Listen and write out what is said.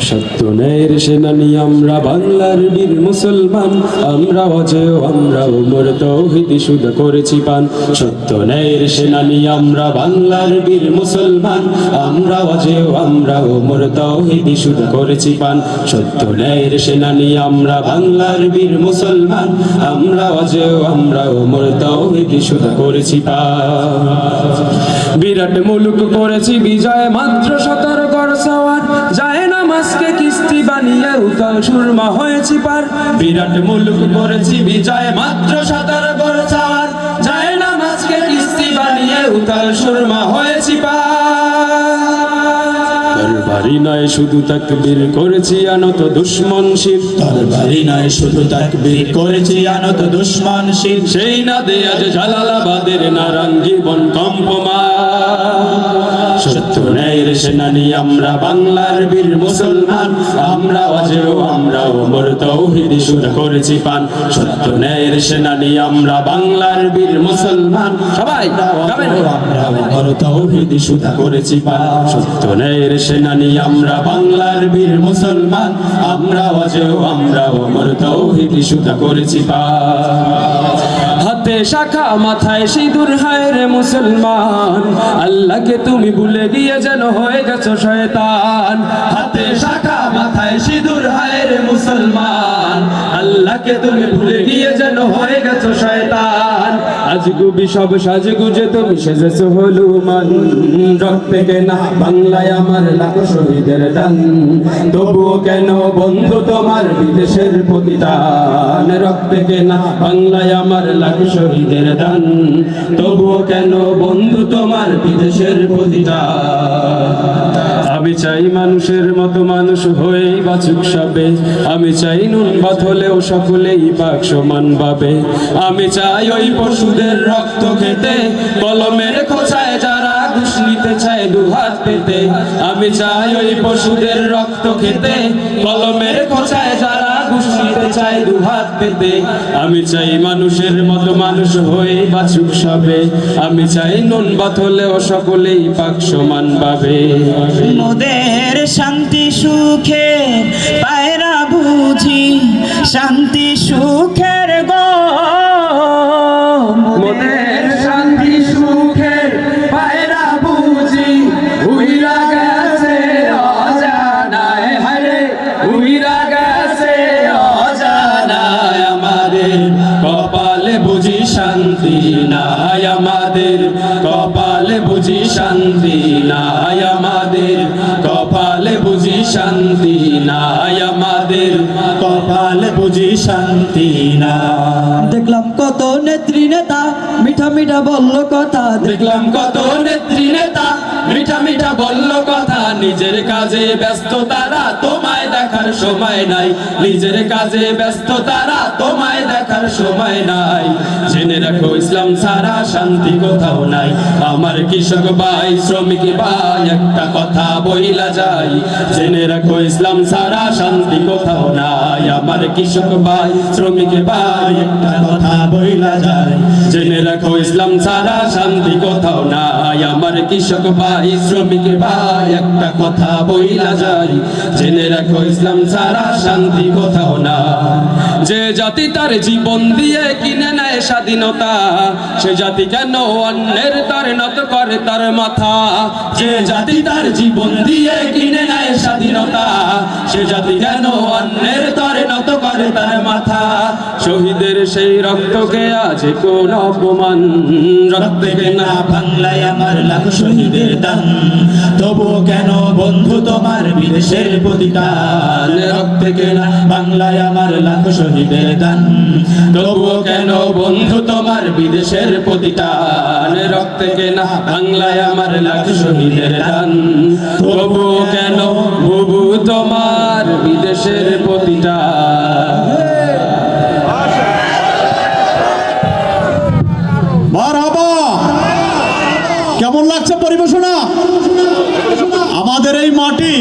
সত্য ন্যায়ের সেনানি, আমরা বাংলার বীর মুসলমান। আমরা অজেয়, আমরা উমর, তৌহিদি শুধু করেছি পান। সত্য ন্যায়ের সেনানি, আমরা বাংলার বীর মুসলমান। আমরা অজেয়, আমরা উমর, তৌহিদি শুধু করেছি পান। সত্য ন্যায়ের সেনানি, আমরা বাংলার বীর মুসলমান। আমরা অজেয়, আমরা উমর, তৌহিদি শুধু করেছি পান। বিরাট মুলুক করেছি বিজয়, মাত্র সতেরো গড় সওয়ার। যায় না মাসকে কিস্তি বানিয়ে উতল সুরমা হয়েছি পার। বিরাট মুলুক করেছি বিজয় মাত্র সতেরো সওয়ার যায় না মাসকে কিস্তি বানিয়ে উতল সুরমা হয়েছি পার। তরবারি নয় শুধু তাকবীর করেছি আনত দুশ্মন শির। তরবারি নয় শুধু তাকবীর করেছি আনত দুশ্মন শির। সেই না দে আজ জালালাবাদের নারায়ণ জীবন ন্যায়ের সেনানি আমরা বাংলার বীর মুসলমান আমরা অজেয় আমরা ওমর তৌহিদি সুর করেছি পান। সত্য ন্যায়ের সেনানি আমরা বাংলার বীর মুসলমান সবাই আমরা অমর তৌহিদ করেছি পান। সত্য ন্যায়ের সেনানি আমরা বাংলার বীর মুসলমান আমরা অজেয় আমরা ওমর তৌহিদি সুতা করেছি পান। হাতে শাখা মাথায় সিঁদুর হায় রে মুসলমান। আল্লাহকে তুমি ভুলে গিয়ে যেন হয়ে গেছো শয়তান। হাতে শাখা মাথায় সিঁদুর হায় রে মুসলমান। আল্লাহকে তুমি ভুলে গিয়ে যেন হয়ে গেছো শয়তান। আজ গুবি সব সাজ গুজে তুমি সেজেছো হলুমান। রক্তে কেনা বাংলায় আমার লাখো শহীদের দান। তবুও কেন বন্ধু তোমার বিদেশের প্রতিদান? রক্তে কেনা বাংলায় আমার লাখো শহীদের দান। তবুও কেন বন্ধু তোমার বিদেশের প্রতিদান? আমি চাই মানুষের মতো মানুষ হয়েই বাঁচুক সবে। আমি চাই নুন বাত হলেও সকলেই পাক সমান পাবে আমি চাই ওই পশুদের রক্ত খেতে কলমের খোঁচায় যারা ঘুষ নিতে চায় দুহাত পেতে। আমি চাই ওই পশুদের রক্ত খেতে কলমের খোঁচায় যারা ঘুষ চাই দুহাত পেতে আমি চাই মানুষের মতো মানুষ হয়ে বাছুক সবে। আমি চাই নুন হলেও সকলেই পাক সমান পাবে মোদের শান্তি সুখে পায়রা বুঝি, শান্তি সুখের গো আমাদের, কপালে বুঝি শান্তি নাই আমাদের, কপালে বুঝি শান্তি নাই আমাদের, কপালে বুঝি শান্তি না দেখলাম নেতা, মিঠা মিঠা বলল কথা। দেখলাম কত নেত্রী নেতা, মিঠা মিঠা বলল কথা। নিজের কাজে ব্যস্ত তারা তোমায় দেখার সময় নাই। নিজের কাজে ব্যস্ত তারা তোমায় দেখার সময় নাই। জেনে রাখো, ইসলাম সারা শান্তি কোথাও নাই। আমার কৃষক ভাই, শ্রমিক ভাই, একটা কথা বইলা যাই জেনে রাখো, ইসলাম সারা শান্তি কোথাও নাই। আমার কৃষক ভাই, শ্রমিক ভাই, একটা কথা বইলা যায়। জেনে রাখো, ইসলাম সারা শান্তি কোথাও নাই। আমার কৃষক ভাই, শ্রমিক ভাই, একটা কথা বইলা যাই। জেনে রাখো, ইসলাম সারা শান্তি কোথাও না যে জাতি তার জীবন দিয়ে কিনে নেয় স্বাধীনতা, সে জাতি কেন অন্যের তার নত করে তার মাথা? যে জাতি তার জীবন দিয়ে কিনে নেয় স্বাধীনতা, সে জাতি কেন অন্যের তরে নত তার মাথা, শহীদের সেই রক্তকে আজ কোন অপমান? রক্তে না বাংলায় আমার লাখ শহীদের দান। তবু কেন বন্ধু তোমার বিদেশের প্রতিদান রক্তে কেনা বাংলায় আমার লাখ শহীদের দান। তবু কেন বন্ধু তোমার বিদেশের প্রতিটান রক্তে কেনা বাংলায় আমার লাখ শহীদের দান। তবু কেন বুবু তোমার বিদেশের প্রতিটান কেমন লাগছে পরিবেশনা? আমাদের এই মাটি